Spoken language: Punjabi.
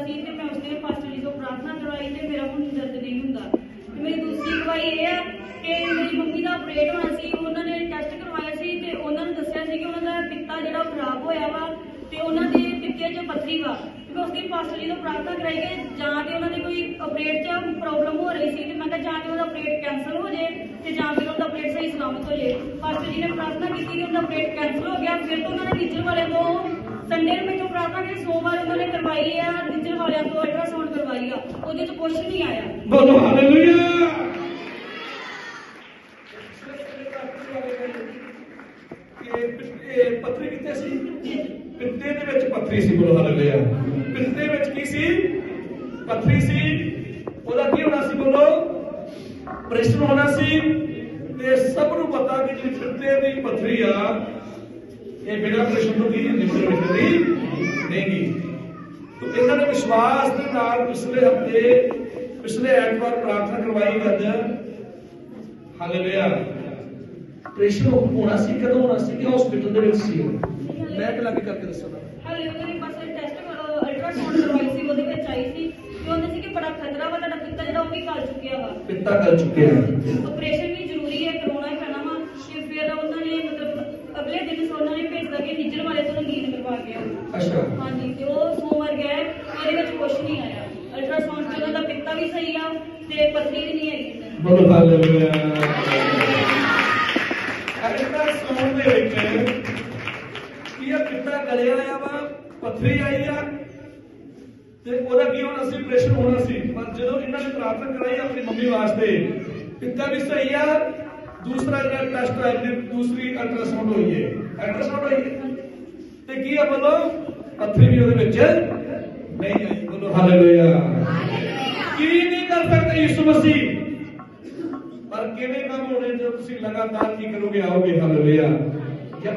ਹੁੰਦਾ ਸੀ ਤੇ ਮੈਂ ਉਸ ਪਾਸਟਰ ਜੀ ਤੋਂ ਪ੍ਰਾਰਥਨਾ ਕਰਵਾਈ ਤੇ ਮੇਰਾ ਹੁਣ ਦਰਦ ਨਹੀਂ ਹੁੰਦਾ। ਤੇ ਮੇਰੀ ਦੂਸਰੀ ਗਵਾਹੀ ਇਹ ਆ ਕਿ ਮੇਰੀ ਮੰਮੀ ਦਾ ਆਪਰੇਟ ਹੋਣਾ ਸੀ, ਉਹਨਾਂ ਨੇ ਟੈਸਟ ਕਰਵਾਇਆ ਸੀ ਤੇ ਉਹਨਾਂ ਨੂੰ ਦੱਸਿਆ ਸੀ ਕਿ ਉਹਨਾਂ ਦਾ ਪਿੱਤਾ ਜਿਹੜਾ ਖਰਾਬ ਹੋਇਆ ਵਾ ਤੇ ਉਹਨਾਂ ਦੇ ਪਿੱਤੇ 'ਚ ਪੱਥਰੀ ਵਾ। ਮੈਂ ਉਸ ਪਾਸਟਰ ਜੀ ਤੋਂ ਪ੍ਰਾਰਥਨਾ ਕਰਾਈ ਕਿ ਜਾਂ ਤੇ ਉਹਨਾਂ ਦੇ ਕੋਈ ਆਪਰੇਟ 'ਚ ਪ੍ਰੋਬਲਮ ਹੋ ਰਹੀ ਸੀ ਤੇ ਮੈਂ ਕਿਹਾ ਜਾਂ ਤੇ ਉਹਦਾ ਆਪਰੇਟ ਕੈਂਸਲ ਹੋ ਜੇ ਤੇ ਜਾਂ ਫਿਰ ਉਹਦਾ ਆਪਰੇਟ ਸਹੀ ਸਲਾਮਤ ਹੋ ਜੇ। ਪਾਸਟਰ ਜੀ ਨੇ ਪ੍ਰਾਰਥਨਾ ਕੀਤੀ ਕਿ ਉਹਦਾ ਆਪਰੇਟ ਕੈਂਸਲ ਹੋ ਗਿਆ, ਫਿਰ ਤੋਂ ਉਹਨਾਂ ਨੇ ਟੀਚਰ ਵਾਲੇ ਤੋਂ ਸੰਡੇ ਨੂੰ ਮੈਨੂੰ ਪ੍ਰਾਰਥਨਾ ਕਿ ਸੋਮਵਾਰ ਉਹਨਾਂ ਨੇ ਕਰਵਾਈ ਆ ਟੀਚਰ ਵਾਲਿਆਂ ਤੋਂ ਅਲਟਰਾਸਾਊਂਡ ਕਰਵਾਈ ਆ ਉਹਦੇ 'ਚ ਕੁਝ ਨਹੀਂ ਆਇਆ। ਬੋਲੋ ਹਾਲੇਲੂਇਆ ਇਹ ਪੱਥਰੀ ਕਿੱਥੇ ਸੀ? ਪਿੱਤੇ ਦੇ ਵਿੱਚ ਪੱਥਰੀ ਸੀ ਬੋਲੋ ਹਾਲੇਲੂਇਆ ਪਿੱਤੇ ਵਿੱਚ ਕੀ ਸੀ? ਪੱਥਰੀ ਸੀ। ਉਹਦਾ ਕੀ ਹੋਣਾ ਸੀ ਬੋਲੋ? ਪ੍ਰੈਸ਼ਰ ਹੋਣਾ ਸੀ। ਤੇ ਸਭ ਨੂੰ ਪਤਾ ਕਿ ਜਿਹੜੀ ਪਿੱਤੇ ਦੀ ਪੱਥਰੀ ਆ ਇਹ ਬਿਨਾਂ ਪ੍ਰੈਸ਼ਰ ਤੋਂ ਕੀ ਨਿਕਲ ਨਿਕਲਦੀ ਨਹੀਂ ਗੀ ਤੋ ਇਹਨਾਂ ਨੇ ਵਿਸ਼ਵਾਸ ਦੇ ਨਾਲ ਪਿਛਲੇ ਹਫ਼ਤੇ ਪਿਛਲੇ ਐਤਵਾਰ ਪ੍ਰਾਰਥਨਾ ਕਰਵਾਈ ਗੱਜ ਹਾਲੇਲੂਇਆ। ਪ੍ਰੇਸ਼ਨ ਹੋਣਾ ਸੀ ਕਦੋਂ ਹੋਣਾ ਸੀ ਕਿ ਹਸਪੀਟਲ ਦੇ ਵਿੱਚ ਸੀ ਮੈਂ ਕਿ ਲੱਗੇ ਕਰਕੇ ਦੱਸਣਾ ਹਾਲੇ ਉਹਨਾਂ ਨੇ ਬਸ ਟੈਸਟ ਅਲਟਰਾਸਾਊਂਡ ਕਰਵਾਈ ਸੀ ਉਹਦੇ ਵਿੱਚ ਆਈ ਸੀ। ਤੇ ਉਹਨੇ ਸੀ ਕਿ ਬੜਾ ਖਤਰਾ ਵਾ ਤੁਹਾਡਾ ਪਿੱਤਾ ਜਿਹੜਾ ਉਹ ਵੀ ਗਲ ਚੁੱਕਿਆ ਵਾ। ਪਿੱਤਾ ਕਰ ਚੁੱਕੇ ਆ ਆਪਰੇਸ਼ਨ ਵੀ ਜ਼ਰੂਰੀ ਹੈ ਕਰਵਾਉਣਾ ਹੀ ਪੈਣਾ ਵਾ ਤੇ ਫਿਰ ਉਹਨਾਂ ਨੇ ਮਤਲਬ ਅਗਲੇ ਦਿਨ ਸੋ ਉਹਨਾਂ ਨੇ ਭੇਜਦਾ ਕਿ ਨੀਚਰ ਵਾਲੇ ਤੋਂ ਰੰਗੀਨ ਕਰਵਾ ਕੇ ਆਓ ਅੱਛਾ। ਹਾਂਜੀ ਤੇ ਉਹ ਸੋਮਵਾਰ ਗਏ ਉਹਦੇ ਵਿੱਚ ਕੁਝ ਨਹੀਂ ਆਇਆ। ਅਲਟਰਾਸਾਊਂਡ ਚ ਉਹਨਾਂ ਦਾ ਪਿੱਤਾ ਵੀ ਸਹੀ ਆ ਤੇ ਪੱਥਰੀ ਵੀ ਨਹੀਂ ਹੈਗੀ। ਸੀ। ਬੋਲੋ ਹਾਲੇਲੂਇਆ ਅਗਲਾ ਸੌਣ ਦੇ ਵਿੱਚ ਕੀ ਇਹ ਪਿੱਤਾ ਗਲਿਆ ਆ ਵਾ ਪੱਥਰੀ ਆਈ ਆ ਤੇ ਉਹਦਾ ਕੀ ਹੋਣਾ ਸੀ ਪ੍ਰੈਸ਼ਰ ਹੋਣਾ ਸੀ। ਪਰ ਜਦੋਂ ਇਹਨਾਂ ਨੇ ਪ੍ਰਾਰਥਨਾ ਕਰਾਈ ਆਪਣੀ ਮੰਮੀ ਵਾਸਤੇ ਪਿੱਤਾ ਵੀ ਸਹੀ ਆ ਦੂਸਰਾ ਜਿਹੜਾ ਟੈਸਟ ਹੈ ਦੂਸਰੀ ਅਲਟਰਾਸਾਊਂਡ ਹੋਈ ਹੈ ਅਲਟਰਾਸਾਊਂਡ ਹੋਈ ਹੈ ਤੇ ਕੀ ਆ ਬੋਲੋ? ਪੱਥਰੀ ਵੀ ਉਹਦੇ ਵਿੱਚ? ਨਹੀਂ ਆਈ ਬੋਲੋ ਹਾਲੇਲੂਇਆ ਕੀ ਨਹੀਂ ਕਰ ਸਕਦਾ ਯਿਸੂ ਮਸੀਹ? ਪਰ ਕਿਵੇਂ ਕੰਮ ਹੋਣੇ ਜੇ ਤੁਸੀਂ ਲਗਾਤਾਰ ਕੀ ਕਰੋਗੇ ਆਓਗੇ ਹਾਲੇਲੂਇਆ